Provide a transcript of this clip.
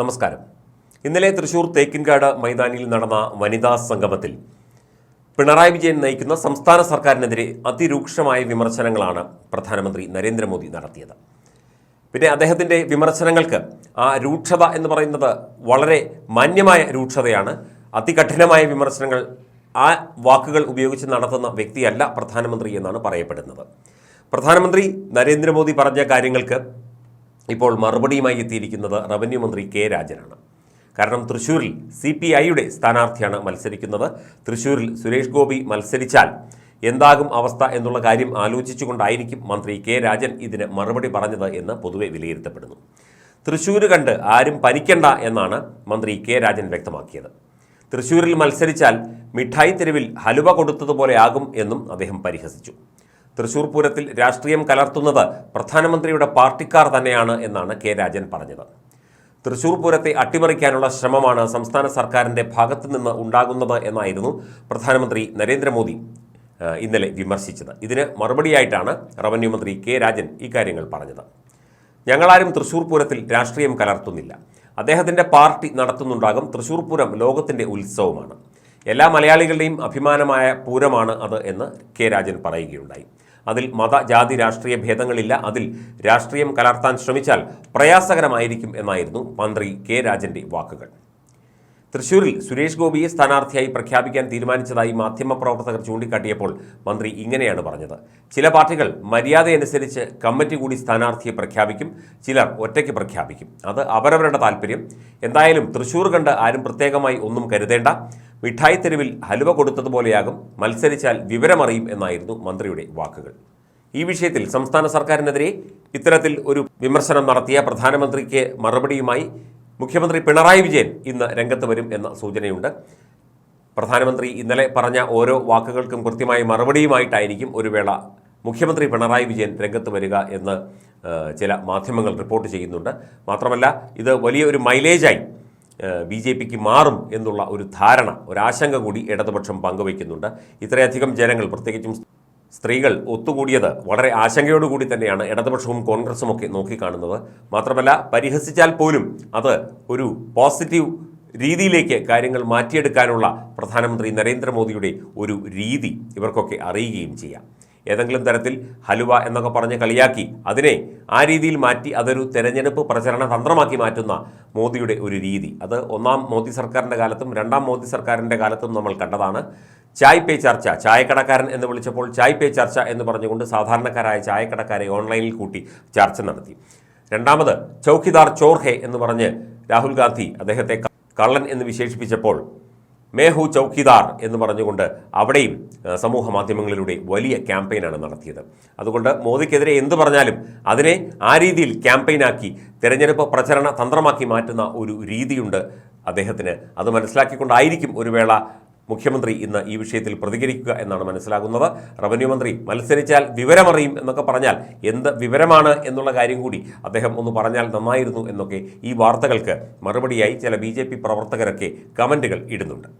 നമസ്കാരം. ഇന്നലെ തൃശൂർ തേക്കിൻകാട് മൈതാനിയിൽ നടന്ന വനിതാ സംഗമത്തിൽ പിണറായി വിജയൻ നയിക്കുന്ന സംസ്ഥാന സർക്കാരിനെതിരെ അതിരൂക്ഷമായ വിമർശനങ്ങളാണ് പ്രധാനമന്ത്രി നരേന്ദ്രമോദി നടത്തിയത്. പിന്നെ അദ്ദേഹത്തിന്റെ വിമർശനങ്ങൾക്ക് ആ രൂക്ഷത എന്ന് പറയുന്നത് വളരെ മാന്യമായ രൂക്ഷതയാണ്. അതികഠിനമായ വിമർശനങ്ങൾ ആ വാക്കുകൾ ഉപയോഗിച്ച് നടത്തുന്ന വ്യക്തിയല്ല പ്രധാനമന്ത്രി എന്നാണ് പറയപ്പെടുന്നത്. പ്രധാനമന്ത്രി നരേന്ദ്രമോദി പറഞ്ഞ കാര്യങ്ങൾക്ക് ഇപ്പോൾ മറുപടിയുമായി എത്തിയിരിക്കുന്നത് റവന്യൂ മന്ത്രി കെ രാജനാണ്. കാരണം തൃശ്ശൂരിൽ സി പി ഐയുടെ സ്ഥാനാർത്ഥിയാണ് മത്സരിക്കുന്നത്. തൃശ്ശൂരിൽ സുരേഷ് ഗോപി മത്സരിച്ചാൽ എന്താകും അവസ്ഥ എന്നുള്ള കാര്യം ആലോചിച്ചുകൊണ്ടായിരിക്കും മന്ത്രി കെ രാജൻ ഇതിന് മറുപടി പറഞ്ഞത് എന്ന് പൊതുവെ വിലയിരുത്തപ്പെടുന്നു. തൃശ്ശൂർ കണ്ട് ആരും പനിക്കണ്ട എന്നാണ് മന്ത്രി കെ രാജൻ വ്യക്തമാക്കിയത്. തൃശ്ശൂരിൽ മത്സരിച്ചാൽ മിഠായി തെരുവിൽ ഹലുവ കൊടുത്തതുപോലെ ആകും എന്നും അദ്ദേഹം പരിഹസിച്ചു. തൃശൂർ പൂരത്തിൽ രാഷ്ട്രീയം കലർത്തുന്നത് പ്രധാനമന്ത്രിയുടെ പാർട്ടിക്കാർ തന്നെയാണ് എന്നാണ് കെ രാജൻ പറഞ്ഞത്. തൃശൂർ പൂരത്തെ അട്ടിമറിക്കാനുള്ള ശ്രമമാണ് സംസ്ഥാന സർക്കാരിന്റെ ഭാഗത്തു നിന്ന് ഉണ്ടാകുന്നത് എന്നായിരുന്നു പ്രധാനമന്ത്രി നരേന്ദ്രമോദി ഇന്നലെ വിമർശിച്ചത്. ഇതിന് മറുപടിയായിട്ടാണ് റവന്യൂ മന്ത്രി കെ രാജൻ ഇക്കാര്യങ്ങൾ പറഞ്ഞത്. ഞങ്ങളാരും തൃശൂർ പൂരത്തിൽ രാഷ്ട്രീയം കലർത്തുന്നില്ല. അദ്ദേഹത്തിന്റെ പാർട്ടി നടത്തുന്നുണ്ടാകും തൃശൂർ പൂരം ലോകത്തിന്റെ ഉത്സവമാണ്. എല്ലാ മലയാളികളുടെയും അഭിമാനമായ പൂരമാണ് അത് എന്ന് കെ രാജൻ പറയുകയുണ്ടായി. അതിൽ മത ജാതി രാഷ്ട്രീയ ഭേദങ്ങളില്ല. അതിൽ രാഷ്ട്രീയം കലർത്താൻ ശ്രമിച്ചാൽ പ്രയാസകരമായിരിക്കും എന്നായിരുന്നു മന്ത്രി കെ രാജന്റെ വാക്കുകൾ. തൃശൂരിൽ സുരേഷ് ഗോപിയെ സ്ഥാനാർത്ഥിയായി പ്രഖ്യാപിക്കാൻ തീരുമാനിച്ചതായി മാധ്യമപ്രവർത്തകർ ചൂണ്ടിക്കാട്ടിയപ്പോൾ മന്ത്രി ഇങ്ങനെയാണ് പറഞ്ഞത്. ചില പാർട്ടികൾ മര്യാദയനുസരിച്ച് കമ്മിറ്റി കൂടി സ്ഥാനാർത്ഥിയെ പ്രഖ്യാപിക്കും ചിലർ ഒറ്റയ്ക്ക് പ്രഖ്യാപിക്കും. അത് അവരവരുടെ താല്പര്യം എന്തായാലും തൃശൂർ കണ്ട് ആരും പ്രത്യേകമായി ഒന്നും കരുതേണ്ട. മിഠായി തെരുവിൽ ഹലുവ കൊടുത്തതുപോലെയാകും. മത്സരിച്ചാൽ വിവരമറിയും എന്നായിരുന്നു മന്ത്രിയുടെ വാക്കുകൾ. ഈ വിഷയത്തിൽ സംസ്ഥാന സർക്കാരിനെതിരെ ഇത്തരത്തിൽ ഒരു വിമർശനം നടത്തിയ പ്രധാനമന്ത്രിക്ക് മറുപടിയുമായി മുഖ്യമന്ത്രി പിണറായി വിജയൻ ഇന്ന് രംഗത്ത് വരും എന്ന സൂചനയുണ്ട്. പ്രധാനമന്ത്രി ഇന്നലെ പറഞ്ഞ ഓരോ വാക്കുകൾക്കും കൃത്യമായ മറുപടിയുമായിട്ടായിരിക്കും ഒരു വേള മുഖ്യമന്ത്രി പിണറായി വിജയൻ രംഗത്ത് വരിക എന്ന് ചില മാധ്യമങ്ങൾ റിപ്പോർട്ട് ചെയ്യുന്നുണ്ട്. മാത്രമല്ല ഇത് വലിയ ഒരു മൈലേജായി ബി ജെ പിക്ക് മാറും എന്നുള്ള ഒരു ധാരണ ഒരാശങ്ക കൂടി ഇടതുപക്ഷം പങ്കുവയ്ക്കുന്നുണ്ട്. ഇത്രയധികം ജനങ്ങൾ പ്രത്യേകിച്ചും സ്ത്രീകൾ ഒത്തുകൂടിയത് വളരെ ആശങ്കയോടുകൂടി തന്നെയാണ് ഇടതുപക്ഷവും കോൺഗ്രസും ഒക്കെ നോക്കിക്കാണുന്നത്. മാത്രമല്ല പരിഹസിച്ചാൽ പോലും അത് ഒരു പോസിറ്റീവ് രീതിയിലേക്ക് കാര്യങ്ങൾ മാറ്റിയെടുക്കാനുള്ള പ്രധാനമന്ത്രി നരേന്ദ്രമോദിയുടെ ഒരു രീതി ഇവർക്കൊക്കെ അറിയുകയും ചെയ്യാം. ഏതെങ്കിലും തരത്തിൽ ഹലുവ എന്നൊക്കെ പറഞ്ഞ് കളിയാക്കി അതിനെ ആ രീതിയിൽ മാറ്റി അതൊരു തെരഞ്ഞെടുപ്പ് പ്രചരണ തന്ത്രമാക്കി മാറ്റുന്ന മോദിയുടെ ഒരു രീതി. അത് ഒന്നാം മോദി സർക്കാരിന്റെ കാലത്തും രണ്ടാം മോദി സർക്കാരിന്റെ കാലത്തും നമ്മൾ കണ്ടതാണ്. ചായ് പേ ചർച്ച ചായക്കടക്കാരൻ എന്ന് വിളിച്ചപ്പോൾ ചായ് പേ ചർച്ച എന്ന് പറഞ്ഞുകൊണ്ട് സാധാരണക്കാരായ ചായക്കടക്കാരെ ഓൺലൈനിൽ കൂട്ടി ചർച്ച നടത്തി. രണ്ടാമത് ചൗക്കിദാർ ചോർഹെ എന്ന് പറഞ്ഞ് രാഹുൽ ഗാന്ധി അദ്ദേഹത്തെ കള്ളൻ എന്ന് വിശേഷിപ്പിച്ചപ്പോൾ മേഹു ചൗക്കിദാർ എന്ന് പറഞ്ഞുകൊണ്ട് അവിടെയും സമൂഹ മാധ്യമങ്ങളിലൂടെ വലിയ ക്യാമ്പയിനാണ് നടത്തിയത്. അതുകൊണ്ട് മോദിക്കെതിരെ എന്ത് പറഞ്ഞാലും അതിനെ ആ രീതിയിൽ ക്യാമ്പയിനാക്കി തെരഞ്ഞെടുപ്പ് പ്രചരണ തന്ത്രമാക്കി മാറ്റുന്ന ഒരു രീതിയുണ്ട് അദ്ദേഹത്തിന്. അത് മനസ്സിലാക്കിക്കൊണ്ടായിരിക്കും ഒരു വേള മുഖ്യമന്ത്രി ഇന്ന് ഈ വിഷയത്തിൽ പ്രതികരിക്കുക എന്നാണ് മനസ്സിലാകുന്നത്. റവന്യൂ മന്ത്രി മത്സരിച്ചാൽ വിവരമറിയും എന്നൊക്കെ പറഞ്ഞാൽ എന്ത് വിവരമാണ് എന്നുള്ള കാര്യം കൂടി അദ്ദേഹം ഒന്ന് പറഞ്ഞാൽ നന്നായിരുന്നു എന്നൊക്കെ ഈ വാർത്തകൾക്ക് മറുപടിയായി ചില ബി പ്രവർത്തകരൊക്കെ കമന്റുകൾ ഇടുന്നുണ്ട്.